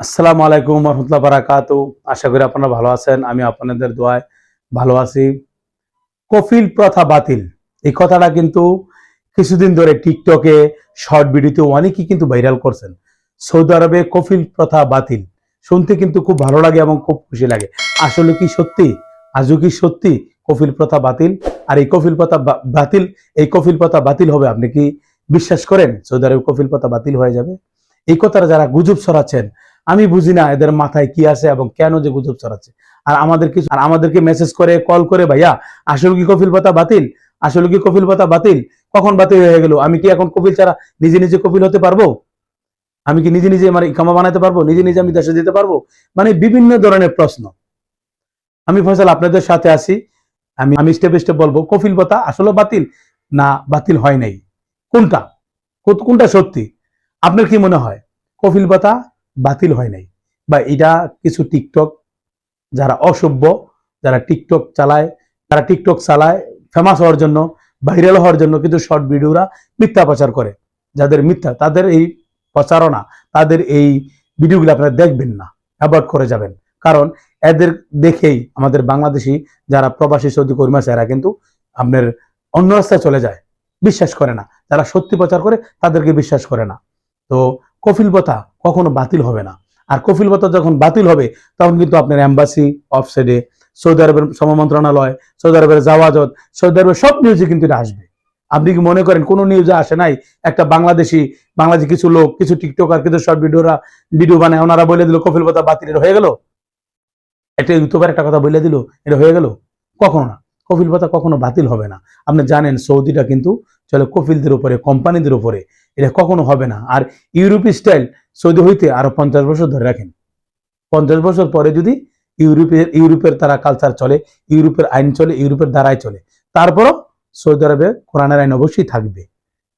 আসসালামু আলাইকুম রহমতুল্লাহ বারাকাতু। আশা করি আপনারা ভালো আছেন আমি আপনাদের দোয়ায় ভালো আছি। কফিল প্রথা বাতিল। এই কথাটা কিন্তু কিছুদিন ধরে টিকটকে, শর্ট ভিডিওতে অনেকেই কিন্তু ভাইরাল করছেন। সৌদি আরবে কফিল প্রথা বাতিল। শুনতে কিন্তু খুব ভালো লাগে এবং খুব খুশি লাগে। আসলে কি সত্যি? আজও কি সত্যি কফিল প্রথা বাতিল? আর এই কফিল প্রথা বাতিল, এই কফিল প্রথা বাতিল হবে, আপনি কি বিশ্বাস করেন সৌদি আরবে কফিল প্রথা বাতিল হয়ে যাবে? এই কথাটা যারা গুজব ছড়াচ্ছেন, আমি বুঝি না এদের মাথায় কি আছে এবং কেন যে গুজব ছড়াচ্ছে। আর আমাদের কিছু আর আমাদেরকে মেসেজ করে কল করে, ভাইয়া, আসলে কি কফিল পাতা বাতিল? আসলে কি কফিল পাতা বাতিল? কখন বাতিল হয়ে গেল? আমি কি এখন কফিল ছাড়া নিজে নিজে কফিল হতে পারব? আমি কি নিজে নিজে আমার ইকামা বানাতে পারব? নিজে নিজে আমি দেশে যেতে পারব? মানে বিভিন্ন ধরনের প্রশ্ন। আমি ফয়সাল, আপনাদের সাথে আছি। আমি আমি স্টেপ স্টেপ বলব, কফিল পাতা আসলে বাতিল? না, বাতিল হয় নাই। কোনটা? কোনটা সত্যি? আপনার কি মনে হয়? কফিল পাতা বাতিল হয় নাই? বা এটা কিছু টিকটক যারা অসভ্য, যারা টিকটক চালায়, তারা টিকটক চালায় ফেমাস হওয়ার জন্য ভাইরাল হওয়ার জন্য কিন্তু শর্ট ভিডিওরা মিথ্যা প্রচার করে। যাদের মিথ্যা, তাদের এই প্রচারণা, তাদের এই ভিডিওগুলো আপনারা দেখবেন না অ্যাভয়েড করে যাবেন। কারণ এদের দেখেই আমাদের বাংলাদেশি যারা প্রবাসী সৌদি কর্মী আছে, এরা কিন্তু আপনার অন্য রাস্তায় চলে যায়। বিশ্বাস করে না। যারা সত্যি প্রচার করে, তাদেরকে বিশ্বাস করে না। তো কফিল প্রথা কখনো বাতিল হবে না। আর কফিল প্রথা যখন বাতিল হবে, তখন কিন্তু আপনার অ্যাম্বাসি অফসাইডে সৌদি আরবের শ্রম মন্ত্রণালয়, সৌদি আরবের জাওয়াজত, সৌদি আরবের সব নিউজে কিন্তু এটা আসবে। আপনি কি মনে করেন কোনো নিউজে আসে নাই? একটা বাংলাদেশি বাংলাদেশি কিছু লোক, কিছু টিকটকার কিছু শর্ট ভিডিওরা ভিডিও বানায়, ওনারা বলে দিল কফিল প্রথা বাতিল এটা হয়ে গেল? একটা ইউটিউবার একটা কথা বলে দিল, এটা হয়ে গেল? কখনো না। কফিল প্রথা কখনো বাতিল হবে না। আপনি জানেন সৌদিটা কিন্তু চলে কফিলদের উপরে, কোম্পানিদের উপরে। এটা কখনো হবে না। আর ইউরোপী স্টাইল সৌদি হইতে আরও পঞ্চাশ বছর ধরে রাখেন। পঞ্চাশ বছর পরে যদি ইউরোপের ইউরোপের তারা কালচার চলে, ইউরোপের আইন চলে, ইউরোপের দ্বারাই চলে, তারপরও সৌদি আরবে কোরআনের আইন অবশ্যই থাকবে।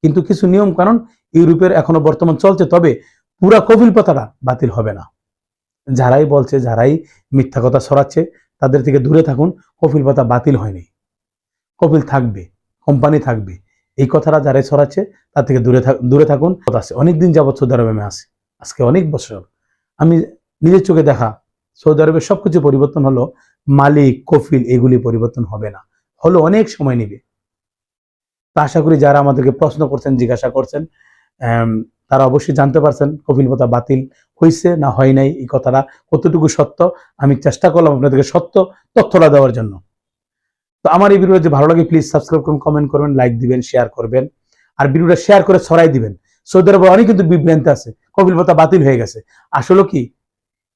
কিন্তু কিছু নিয়ম কারণ ইউরোপের এখনও বর্তমান চলছে, তবে পুরা কবিল পাতাটা বাতিল হবে না। যারাই বলছে, যারাই মিথ্যা কথা ছড়াচ্ছে, তাদের থেকে দূরে থাকুন কপিল পাতা বাতিল হয়নি। কপিল থাকবে, কোম্পানি থাকবে। এই কথাটা যারাই ছড়াচ্ছে, তার থেকে দূরে থাক- দূরে থাকুন। কথা আছে। অনেকদিন যাবৎ সৌদি আরবে আমি আছি। আজকে অনেক বছর আমি নিজের চোখে দেখা, সৌদি আরবে সবকিছু পরিবর্তন হলো, মালিক, কফিল এগুলি পরিবর্তন হবে না। হলো অনেক সময় নিবে। তা আশা করি যারা আমাদেরকে প্রশ্ন করছেন, জিজ্ঞাসা করছেন তারা অবশ্যই জানতে পারছেন কপিল কথা বাতিল হয়েছে না হয় নাই, এই কথাটা কতটুকু সত্য, আমি চেষ্টা করলাম আপনাদেরকে সত্য তথ্যটা দেওয়ার জন্য। তো আমার এই ভিডিও যদি ভালো লাগে প্লিজ সাবস্ক্রাইব করুন কমেন্ট করবেন লাইক দিবেন শেয়ার করবেন। আর ভিডিওটা শেয়ার করে ছড়াই দিবেন। সৌদি আরবে অনেক কিন্তু বিভ্রান্ত আছে, কপিল পাতা বাতিল হয়ে গেছে। আসলে কি,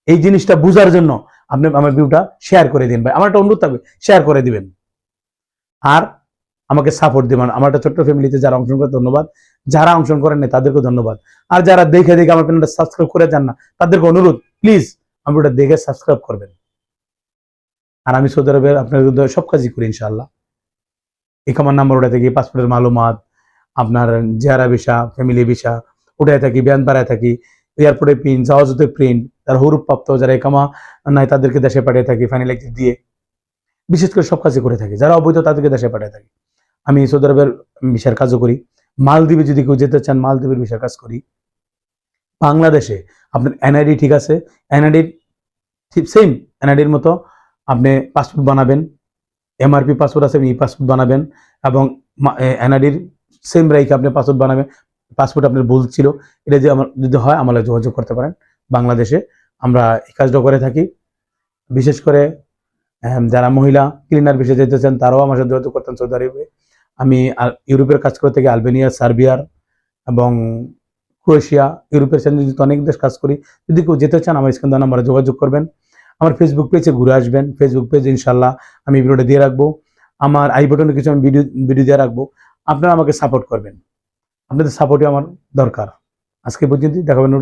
এই জিনিসটা বুঝার জন্য আপনি আমার ভিডিওটা শেয়ার করে দিন ভাই। আমার একটা অনুরোধ থাকবে শেয়ার করে দিবেন। আর আমাকে সাপোর্ট দিবেন। আমার একটা ছোট্ট ফ্যামিলিতে যারা অংশগ্রহণ করে, ধন্যবাদ। যারা অংশগ্রহণ করেন না তাদেরকে ধন্যবাদ। আর যারা দেখে দেখে আমার চ্যানেলটা সাবস্ক্রাইব করে যান না, তাদেরকে অনুরোধ প্লিজ আমি ওটা দেখে সাবস্ক্রাইব করবেন। আর আমি সৌদি আরবের আপনার সব কাজই করি, ইনশাআল্লাহ। একামার নাম্বার ওটা থেকে পাসপোর্টের মালুমাত, আপনার জেয়ারা ভিসা ফ্যামিলি ভিসা উঠায় থাকি, ব্যান বাড়ায় থাকি এয়ারপোর্টে প্রিন্ট জাহাজতে প্রিন্ট তার হরুপ প্রাপ্ত যারা একামা নাই, তাদেরকে দেশে পাঠিয়ে থাকি ফাইনাল এক্সিট দিয়ে। বিশেষ করে সব কাজই করে থাকি, যারা অবৈধ, তাদেরকে দেশে পাঠিয়ে থাকি। আমি সৌদি আরবের ভিসার কাজও করি। মালদ্বীপে যদি কেউ যেতে চান, মালদ্বীপের ভিসার কাজ করি। বাংলাদেশে আপনার এনআইডি ঠিক আছে এনআইডির ঠিক সেম এনআইডির মতো আপনি পাসপোর্ট বানাবেন এমআরপি পাসপোর্ট আছে ই পাসপোর্ট বানাবেন এবং এনআইডির সেম রাইকে আপনি পাসপোর্ট বানাবেন। পাসপোর্ট আপনার ভুল ছিল, এটা যে আমার, যদি হয় আমার যোগাযোগ করতে পারেন বাংলাদেশে। আমরা এই কাজটা করে থাকি। বিশেষ করে যারা মহিলা ক্লিনার বিষয়ে যেতে চান, তারাও আমার সাথে যোগাযোগ করতেন সৌদি আরবে। আমি ইউরোপের কাজ করে থাকি, আলবেনিয়া, সার্বিয়ার এবং ক্রোয়েশিয়া, ইউরোপের সাথে অনেক দেশ কাজ করি, যদি কেউ যেতে চান, আমার স্ক্রিন নাম্বারে যোগাযোগ করবেন। আমার ফেসবুক পেজে ঘুরে আসবেন। ফেসবুক পেজ ইনশাল্লাহ আমি ভিডিওটা দিয়ে রাখব। আমার আই বটনে কিছু আমি ভিডিও ভিডিও দিয়ে রাখব। আপনারা আমাকে সাপোর্ট করবেন। আপনাদের সাপোর্টই আমার দরকার। আজকে পর্যন্ত দেখাবেন